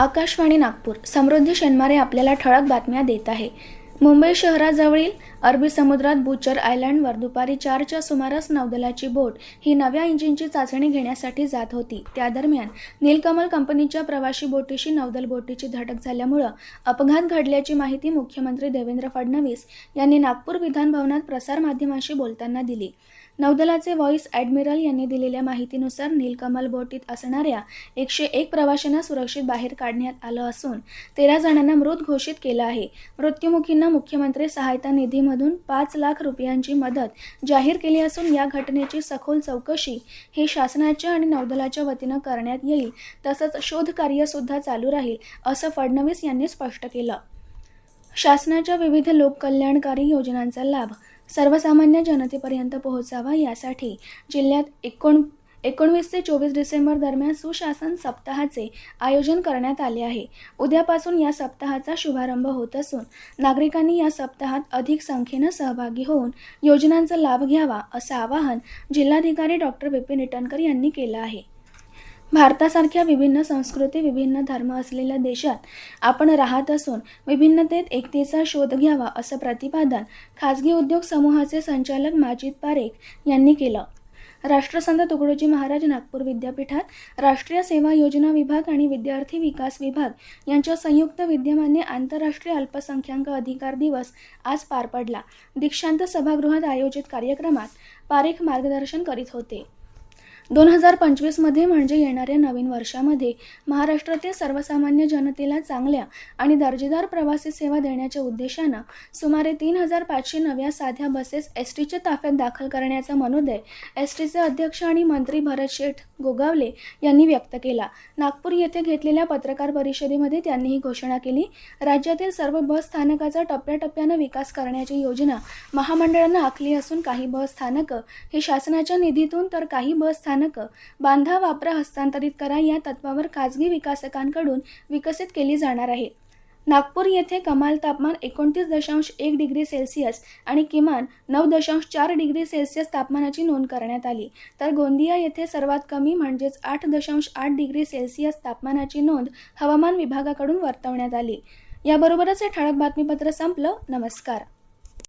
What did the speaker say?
आकाशवाणी नागपूर. समृद्धी शेनमारे आपल्याला ठळक बातम्या देत आहे. मुंबई शहराजवळील अरबी समुद्रात बुचर आयलँडवर दुपारी चारच्या सुमारास नौदलाची बोट ही नव्या इंजिनची चाचणी घेण्यासाठी जात होती. त्या दरम्यान नीलकमल कंपनीच्या प्रवाशी बोटीशी नौदल बोटीची धडक झाल्यामुळं अपघात घडल्याची माहिती मुख्यमंत्री देवेंद्र फडणवीस यांनी नागपूर विधानभवनात प्रसारमाध्यमांशी बोलताना दिली. नौदलाचे व्हॉइस ॲडमिरल यांनी दिलेल्या माहितीनुसार नीलकमल बोटीत असणाऱ्या एकशे एक प्रवाशांना सुरक्षित बाहेर काढण्यात आलं असून तेरा जणांना मृत घोषित केलं आहे. मृत्युमुखींना मुख्यमंत्री सहायता निधीमधून पाच लाख रुपयांची मदत जाहीर केली असून या घटनेची सखोल चौकशी ही शासनाच्या आणि नौदलाच्या वतीनं करण्यात येईल. तसंच शोधकार्यसुद्धा चालू राहील असं फडणवीस यांनी स्पष्ट केलं. शासनाच्या विविध लोककल्याणकारी योजनांचा लाभ सर्वसामान्य जनतेपर्यंत पोहोचावा यासाठी जिल्ह्यात एकोण एकोणवीस ते चोवीस डिसेंबर दरम्यान सुशासन सप्ताहाचे आयोजन करण्यात आले आहे. उद्यापासून या सप्ताहाचा शुभारंभ होत असून नागरिकांनी या सप्ताहात अधिक संख्येनं सहभागी होऊन योजनांचा लाभ घ्यावा असं आवाहन जिल्हाधिकारी डॉक्टर विपिन इटनकर यांनी केलं आहे. भारतासारख्या विभिन्न संस्कृती विभिन्न धर्म असलेल्या देशात आपण राहत असून विभिन्नतेत एकतेचा शोध घ्यावा असं प्रतिपादन खाजगी उद्योग समूहाचे संचालक माजिद पारेख यांनी केलं. राष्ट्रसंत तुकडोजी महाराज नागपूर विद्यापीठात राष्ट्रीय सेवा योजना विभाग आणि विद्यार्थी विकास विभाग यांच्या संयुक्त विद्यमाने आंतरराष्ट्रीय अल्पसंख्याक अधिकार दिवस आज पार पडला. दीक्षांत सभागृहात आयोजित कार्यक्रमात पारेख मार्गदर्शन करीत होते. दोन हजार पंचवीसमध्ये म्हणजे येणाऱ्या नवीन वर्षामध्ये महाराष्ट्रातील सर्वसामान्य जनतेला चांगल्या आणि दर्जेदार प्रवासी सेवा देण्याच्या उद्देशानं सुमारे तीन हजार पाचशे नव्या साध्या बसेस एस टीच्या ताफ्यात दाखल करण्याचा मनोदय एस टीचे अध्यक्ष आणि मंत्री भरत शेठ गोगावले यांनी व्यक्त केला. नागपूर येथे घेतलेल्या पत्रकार परिषदेमध्ये त्यांनी ही घोषणा केली. राज्यातील सर्व बस स्थानकाचा टप्प्याटप्प्यानं विकास करण्याची योजना महामंडळानं आखली असून काही बस स्थानकं ही शासनाच्या निधीतून तर काही बस स्थानक बांधा वापरा हस्तांतरित करा या तत्वावर खाजगी विकासकांकडून विकसित केली जाणार आहे. नागपूर येथे कमाल तापमान एकोणतीस दशांश एक डिग्री सेल्सिअस आणि किमान नऊ दशांश चार डिग्री सेल्सिअस तापमानाची नोंद करण्यात आली. तर गोंदिया येथे सर्वात कमी म्हणजेच आठ दशांश आठ डिग्री सेल्सिअस तापमानाची नोंद हवामान विभागाकडून वर्तवण्यात आली. याबरोबरच हे ठळक बातमीपत्र संपलं. नमस्कार.